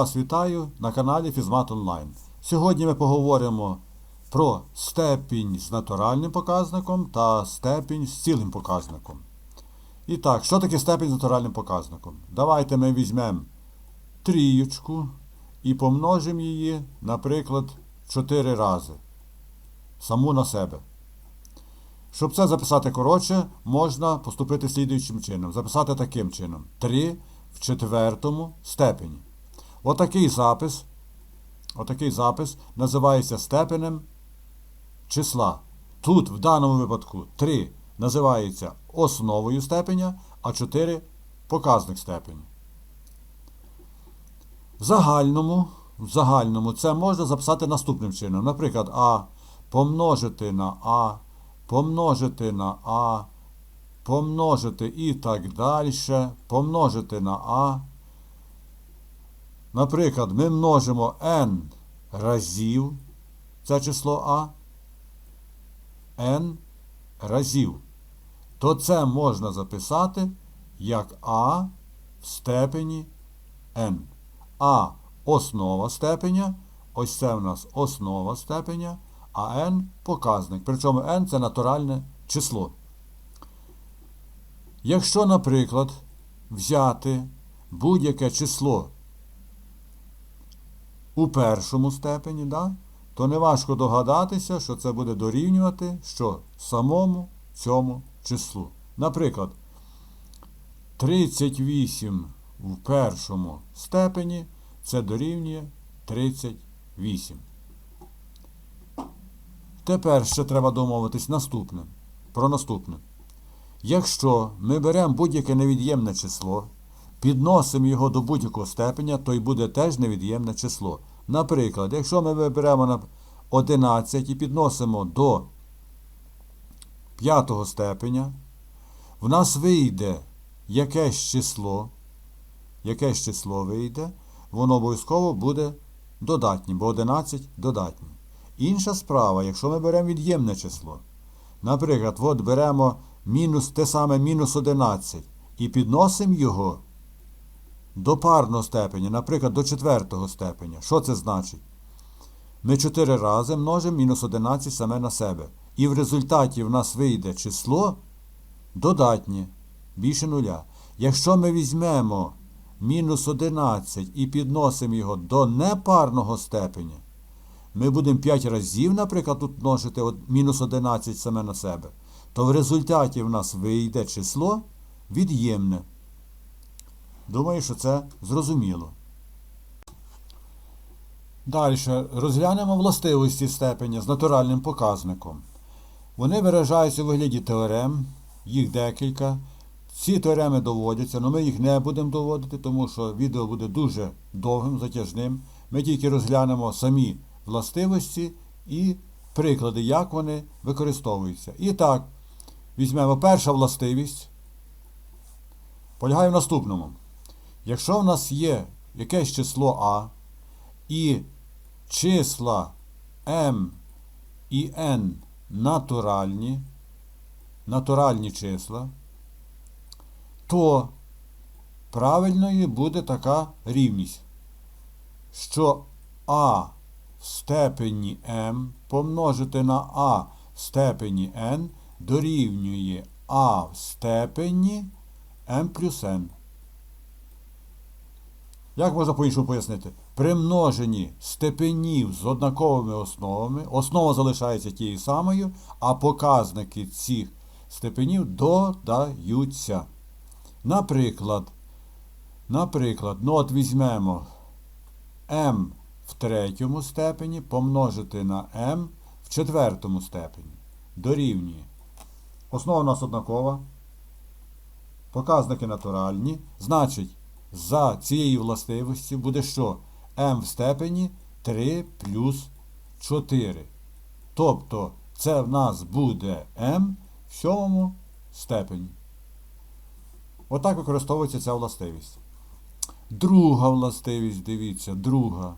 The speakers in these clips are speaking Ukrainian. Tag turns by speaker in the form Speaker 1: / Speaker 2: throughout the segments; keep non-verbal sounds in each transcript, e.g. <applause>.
Speaker 1: Вас вітаю на каналі Фізмат Онлайн. Сьогодні ми поговоримо про степінь з натуральним показником та степінь з цілим показником. І так, що таке степінь з натуральним показником? Давайте ми візьмемо трієчку і помножимо її, наприклад, 4 рази. Саму на себе. Щоб це записати коротше, можна поступити слідуючим чином. Записати таким чином. 3 в четвертому степені. Отакий запис, отакий запис називається степенем числа. Тут, в даному випадку, 3 називається основою степеня, а 4 показник степені. В загальному, в загальному це можна записати наступним чином. Наприклад, А помножити на А, помножити на А, помножити і так далі, помножити на А. Наприклад, ми множимо n разів це число А, n разів. То це можна записати як А в степені n. А основа степеня, ось це в нас основа степеня, а n показник. Причому n це натуральне число. Якщо, наприклад, взяти будь-яке число у першому степені, да, то неважко догадатися, що це буде дорівнювати що самому цьому числу. Наприклад, 38 в першому степені це дорівнює 38. Тепер ще треба домовитись наступне. Про наступне. Якщо ми беремо будь-яке невід'ємне число, підносимо його до будь-якого степеня, то й буде теж невід'ємне число. Наприклад, якщо ми виберемо 11 і підносимо до п'ятого степеня, в нас вийде якесь число, якесь число вийде, воно обов'язково буде додатнім, бо 11 додатнє. Інша справа, якщо ми беремо від'ємне число, наприклад, от беремо мінус те саме мінус 11 і підносимо його до парного степеня, наприклад, до четвертого степеня. Що це значить? Ми 4 рази множимо мінус 11 саме на себе. І в результаті в нас вийде число додатнє, більше нуля. Якщо ми візьмемо мінус 11 і підносимо його до непарного степеня, ми будемо 5 разів, наприклад, тут множити мінус 11 саме на себе, то в результаті в нас вийде число від'ємне. Думаю, що це зрозуміло. Далі розглянемо властивості степеня з натуральним показником. Вони виражаються у вигляді теорем, їх декілька. Ці теореми доводяться, але ми їх не будемо доводити, тому що відео буде дуже довгим, затяжним. Ми тільки розглянемо самі властивості і приклади, як вони використовуються. І так, візьмемо перша властивість. Полягає в наступному. Якщо в нас є якесь число А і числа М і N натуральні, натуральні числа, то правильною буде така рівність, що А в степені m помножити на А в степені n дорівнює А в степені m плюс n. Як можна по-іншому пояснити? При множенні степенів з однаковими основами, основа залишається тією самою, а показники цих степенів додаються. Наприклад, наприклад, ну от візьмемо m в третьому степені помножити на m в четвертому степені. Дорівнює. Основа у нас однакова. Показники натуральні. Значить, за цією властивості буде що? m в степені 3 плюс 4. Тобто це в нас буде m в сьомому степені. Отак використовується ця властивість. Друга властивість, дивіться, друга.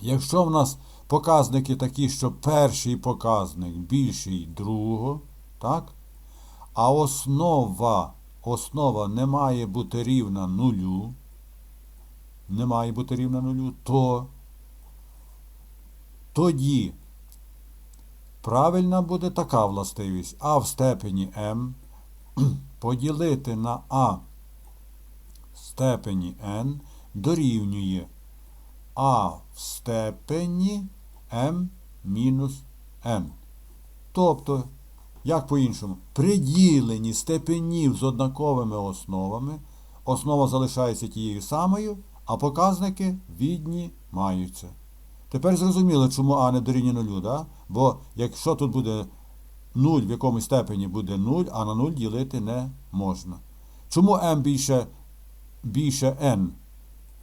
Speaker 1: Якщо в нас показники такі, що перший показник більший другого, так? а основа, основа не має бути рівна нулю, не має бути рівна нулю, то тоді правильна буде така властивість а в степені m <clears throat> поділити на а в степені n дорівнює а в степені m мінус n. Тобто, як по-іншому, при діленні степенів з однаковими основами основа залишається тією самою, а показники віднімаються. Тепер зрозуміло, чому А не дорівнює нулю, да? бо якщо тут буде 0, в якомусь степені буде 0, а на 0 ділити не можна. Чому m більше, більше n?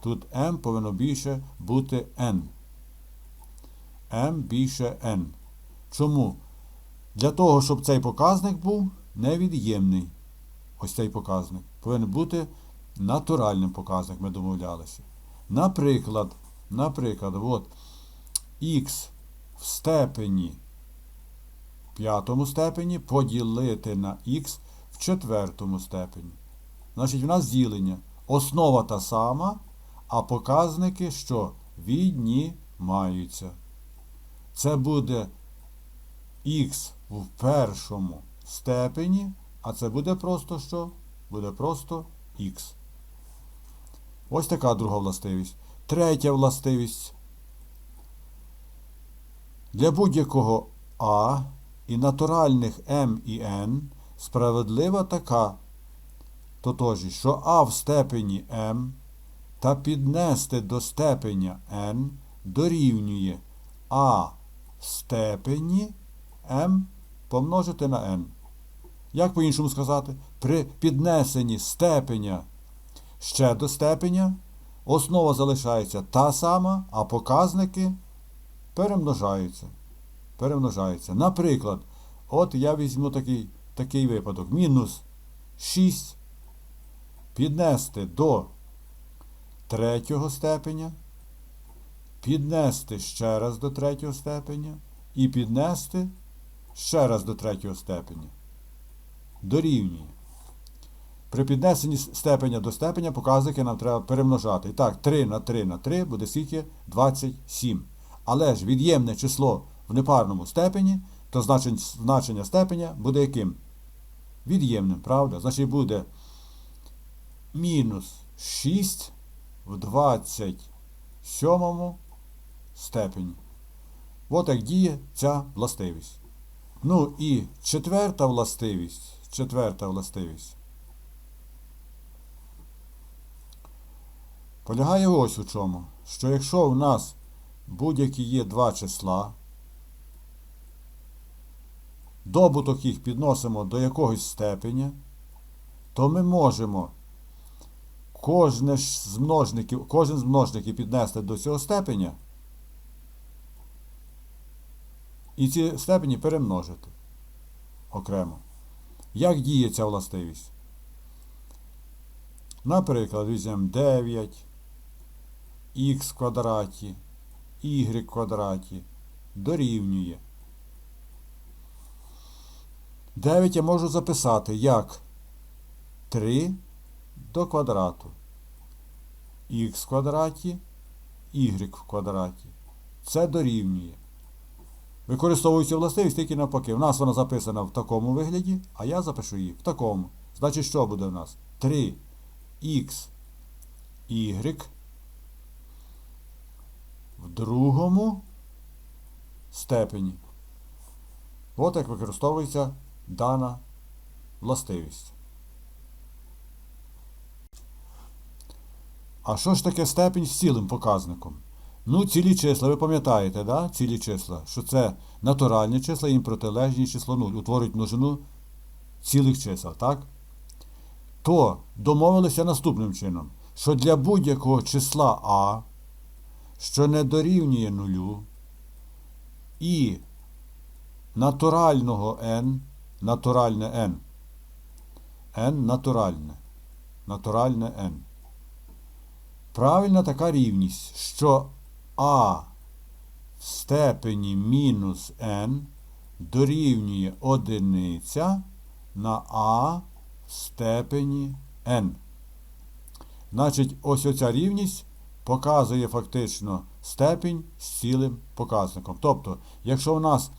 Speaker 1: Тут m повинно більше бути n. m більше n. Чому? Для того, щоб цей показник був невід'ємний. Ось цей показник. Повинен бути натуральним показник, ми домовлялися. Наприклад, наприклад, от х в степені п'ятому степені поділити на х в четвертому степені. Значить, в нас ділення. Основа та сама, а показники що? Віднімаються. Це буде х в першому степені, а це буде просто що? Буде просто х. Ось така друга властивість. Третя властивість. Для будь-якого А і натуральних m і n справедлива така тотожність, що А в степені m та піднести до степеня n дорівнює А в степені m помножити на n. Як по-іншому сказати? При піднесенні степеня ще до степеня основа залишається та сама, а показники перемножаються. перемножаються. Наприклад, от я візьму такий, такий випадок. Мінус 6 піднести до третього степеня, піднести ще раз до третього степеня і піднести ще раз до третього степеня. Дорівнює. При піднесенні степеня до степеня показники нам треба перемножати. І так, 3 на 3 на 3 буде скільки? 27. Але ж від'ємне число в непарному степені, то значення степеня буде яким? Від'ємним, правда? Значить буде мінус 6 в 27 степені. От як діє ця властивість. Ну і четверта властивість. Четверта властивість. Полягає ось у чому, що якщо в нас будь-які є два числа, добуток їх підносимо до якогось степеня, то ми можемо кожне з множників, кожен з множників піднести до цього степеня і ці степені перемножити окремо. Як діє ця властивість? Наприклад, візьмемо 9 х квадраті, y квадраті дорівнює. 9 я можу записати як 3 до квадрату. х квадраті, y в квадраті. Це дорівнює. Використовується властивість тільки навпаки. У нас вона записана в такому вигляді, а я запишу її в такому. Значить, що буде в нас? 3 х y в другому степені. От як використовується дана властивість. А що ж таке степінь з цілим показником? Ну, цілі числа, ви пам'ятаєте, да? цілі числа, що це натуральні числа, їм протилежні число 0, утворюють множину цілих чисел, так? То домовилися наступним чином, що для будь-якого числа А, що не дорівнює нулю, і натурального n, натуральне n, n натуральне, натуральне n. Правильна така рівність, що а в степені мінус n дорівнює одиниця на а в степені n. Значить, ось оця рівність показує фактично степінь з цілим показником. Тобто, якщо у нас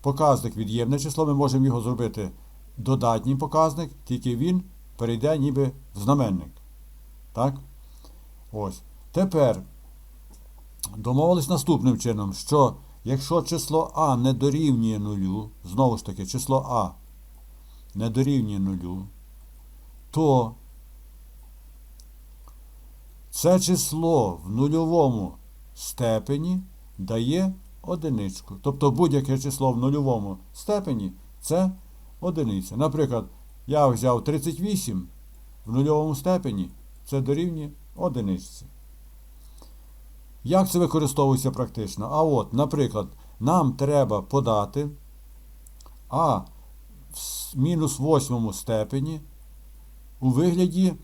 Speaker 1: показник від'ємне число, ми можемо його зробити додатній показник, тільки він перейде ніби в знаменник. Так? Ось. Тепер домовились наступним чином, що якщо число А не дорівнює нулю, знову ж таки, число А не дорівнює нулю, то це число в нульовому степені дає одиничку. Тобто будь-яке число в нульовому степені це одиниця. Наприклад, я взяв 38 в нульовому степені, це дорівнює одиничці. Як це використовується практично? А от, наприклад, нам треба подати А в мінус восьмому степені у вигляді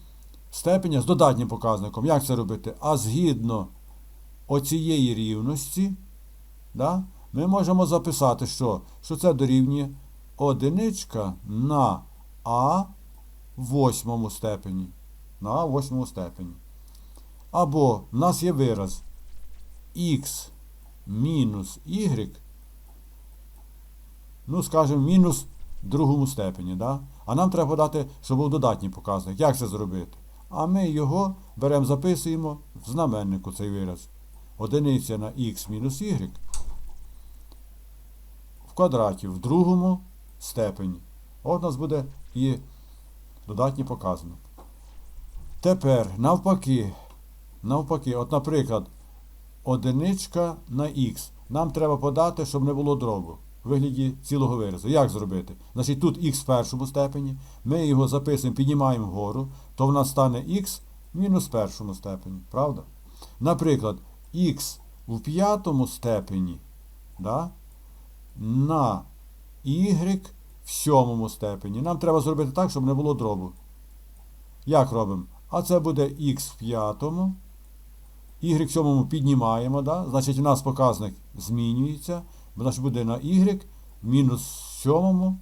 Speaker 1: степеня з додатнім показником. Як це робити? А згідно оцієї рівності, да, ми можемо записати, що, що це дорівнює одиничка на А в восьмому степені. На восьмому степені. Або в нас є вираз х мінус y, ну, скажімо, мінус в другому степені. Да? А нам треба подати, щоб був додатній показник. Як це зробити? А ми його беремо, записуємо в знаменнику цей вираз. Одиниця на х мінус y в квадраті в другому степені. От у нас буде і додатній показник. Тепер навпаки, навпаки, от, наприклад, одиничка на х. Нам треба подати, щоб не було дробу в вигляді цілого виразу. Як зробити? Значить, тут х в першому степені, ми його записуємо, піднімаємо вгору, то в нас стане х мінус в першому степені. Правда? Наприклад, х у п'ятому степені да, на y в сьомому степені. Нам треба зробити так, щоб не було дробу. Як робимо? А це буде х в п'ятому. Y в піднімаємо, да? значить у нас показник змінюється, значить буде на y мінус сьомому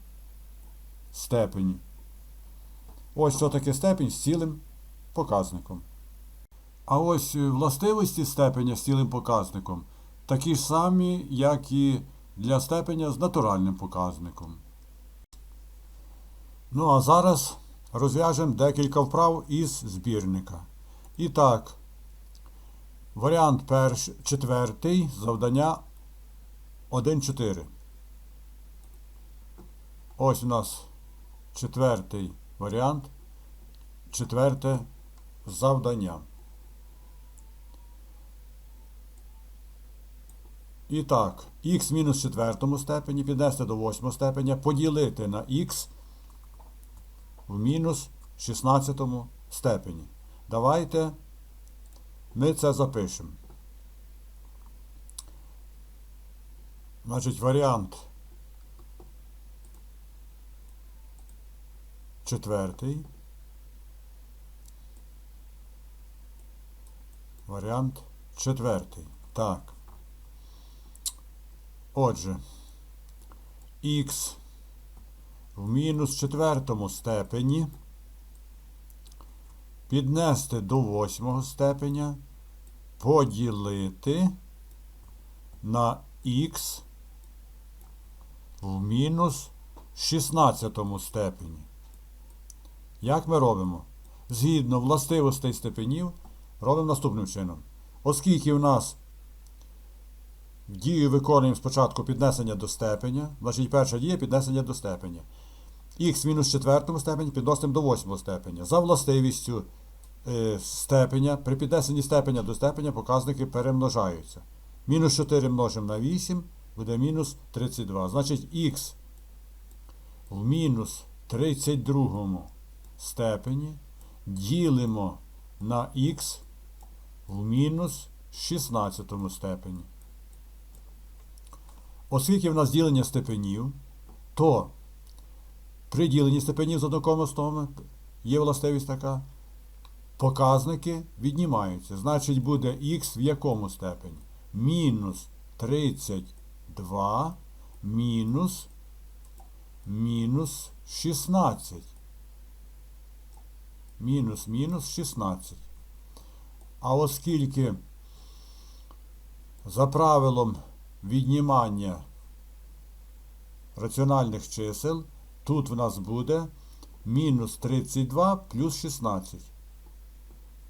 Speaker 1: степені. Ось що таке степень з цілим показником. А ось е, властивості степеня з цілим показником такі ж самі, як і для степеня з натуральним показником. Ну а зараз розв'яжемо декілька вправ із збірника. І так, варіант перш, четвертий, завдання 1.4. Ось у нас четвертий варіант, четверте завдання. І так, х мінус четвертому степені піднести до восьмого степеня, поділити на х в мінус 16 степені. Давайте ми це запишемо. Значить, варіант четвертий. Варіант четвертий. Так. Отже, х в мінус четвертому степені піднести до восьмого степеня, поділити на х в мінус 16 степені. Як ми робимо? Згідно властивостей степенів, робимо наступним чином. Оскільки у нас дію виконуємо спочатку піднесення до степеня, значить перша дія піднесення до степеня. Х мінус четвертому степені підносимо до восьмого степеня. За властивістю степеня, при піднесенні степеня до степеня показники перемножаються. Мінус 4 множимо на 8, буде мінус 32. Значить х в мінус 32 степені ділимо на х в мінус 16 степені. Оскільки в нас ділення степенів, то при діленні степенів з однокомостами є властивість така, показники віднімаються. Значить, буде х в якому степені? Мінус 32 мінус мінус 16. Мінус мінус 16. А оскільки за правилом віднімання раціональних чисел, тут в нас буде мінус 32 плюс 16.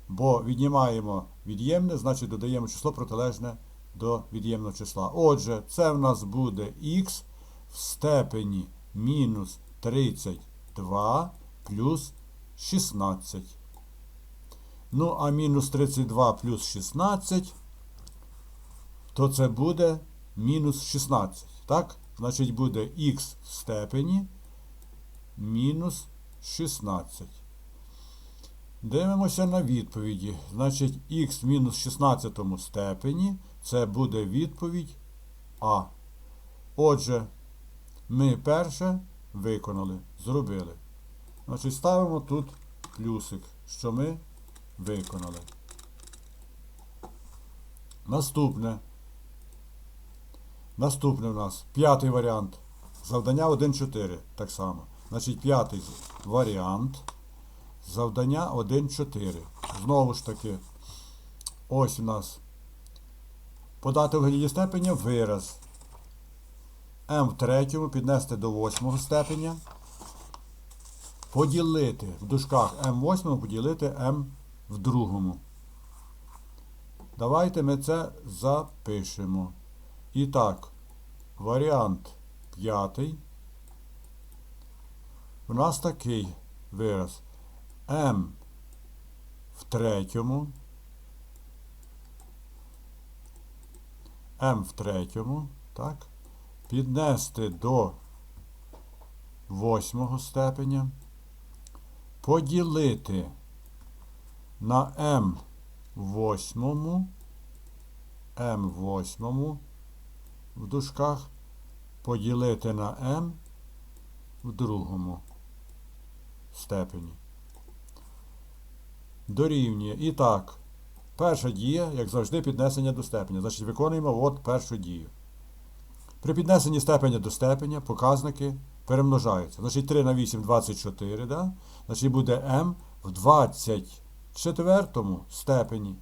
Speaker 1: Бо віднімаємо від'ємне, значить додаємо число протилежне до від'ємного числа. Отже, це в нас буде х в степені мінус 32 плюс 16. Ну, а мінус 32 плюс 16, то це буде мінус 16. Так? Значить, буде х в степені мінус 16. Дивимося на відповіді. Значить, х мінус 16 степені це буде відповідь А. Отже, ми перше виконали, зробили. Значить, ставимо тут плюсик, що ми виконали. Наступне. Наступне у нас п'ятий варіант. Завдання 1.4. Так само. Значить, п'ятий варіант. Завдання 1.4. Знову ж таки, ось у нас подати у вигляді степеня вираз. m в третьому піднести до восьмого степеня. Поділити в дужках в восьмому поділити m в другому. Давайте ми це запишемо. І так, варіант п'ятий. У нас такий вираз m в третьому. m в третьому, так, піднести до восьмого степеня, поділити на в восьмому, в восьмому в дужках, поділити на m в другому степені. Дорівнює. І так, перша дія, як завжди, піднесення до степеня. Значить, виконуємо от першу дію. При піднесенні степеня до степеня показники перемножаються. Значить, 3 на 8 24, да? Значить, буде m в 24 степені.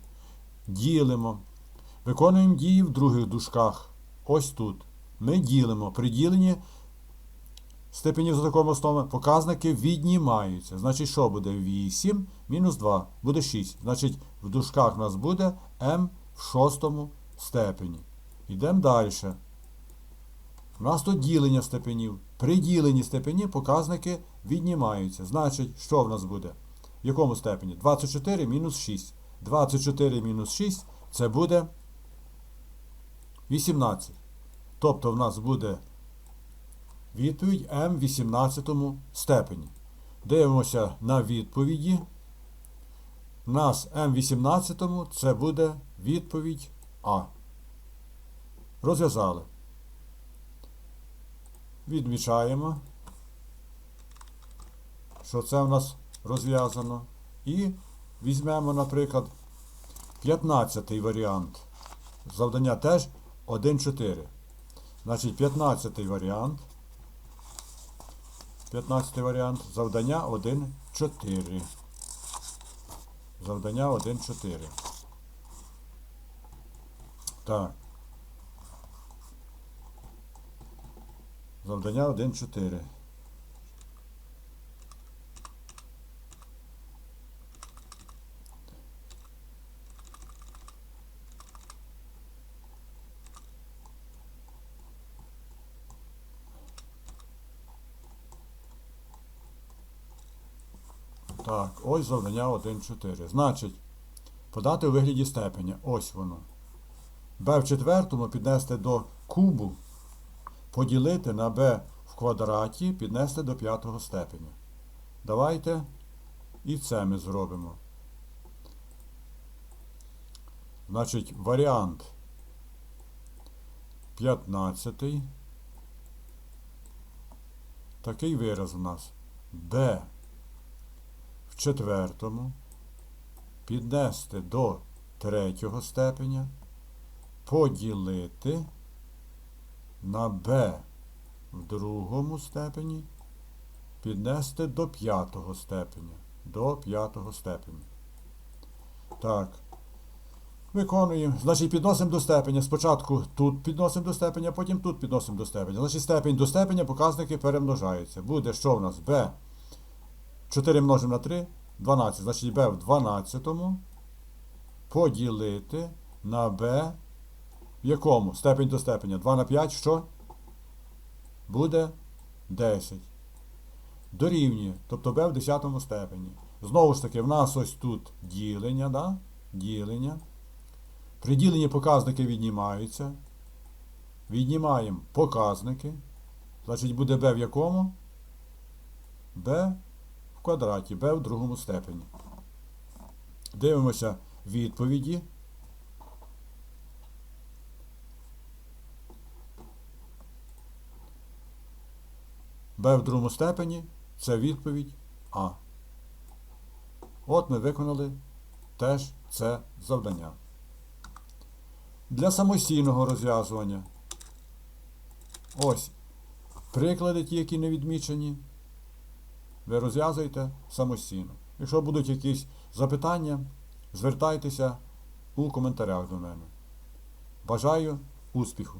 Speaker 1: Ділимо. Виконуємо дії в других дужках. Ось тут. Ми ділимо. При діленні степенів за такому основами показники віднімаються. Значить, що буде 8 мінус 2 буде 6. Значить, в дужках у нас буде m в шостому степені. Йдемо далі. У нас тут ділення степенів. При діленні степені показники віднімаються. Значить, що в нас буде? В якому степені? 24 мінус 6. 24 мінус 6 це буде 18. Тобто в нас буде відповідь М в 18 степені. Дивимося на відповіді. У нас М в 18 це буде відповідь А. Розв'язали. Відмічаємо, що це у нас розв'язано. І візьмемо, наприклад, 15 варіант. Завдання теж 1,4. Значить, 15 варіант. 15 варіант. Завдання 1,4. Завдання 1,4. Так. Завдання 1.4. Так, ось завдання 1.4. Значить, подати у вигляді степеня. Ось воно. b в четвертому піднести до кубу поділити на b в квадраті, піднести до п'ятого степеня. Давайте і це ми зробимо. Значить, варіант 15. Такий вираз у нас b в четвертому піднести до третього степеня, поділити на b в другому степені піднести до п'ятого степеня. До п'ятого степеня. Так. Виконуємо. Значить, підносимо до степеня. Спочатку тут підносимо до степеня, потім тут підносимо до степеня. Значить, степень до степеня показники перемножаються. Буде що в нас? b 4 множимо на 3, 12. Значить, b в 12 поділити на b в якому? Степень до степеня. 2 на 5, що? Буде 10. Дорівнює. Тобто b в 10 степені. Знову ж таки, в нас ось тут ділення, да? ділення. При діленні показники віднімаються. Віднімаємо показники. Значить, буде b в якому? b квадраті, b в другому степені. Дивимося відповіді. b в другому степені це відповідь А. От ми виконали теж це завдання. Для самостійного розв'язування. Ось приклади ті, які не відмічені. Ви розв'язуєте самостійно. Якщо будуть якісь запитання, звертайтеся у коментарях до мене. Бажаю успіху!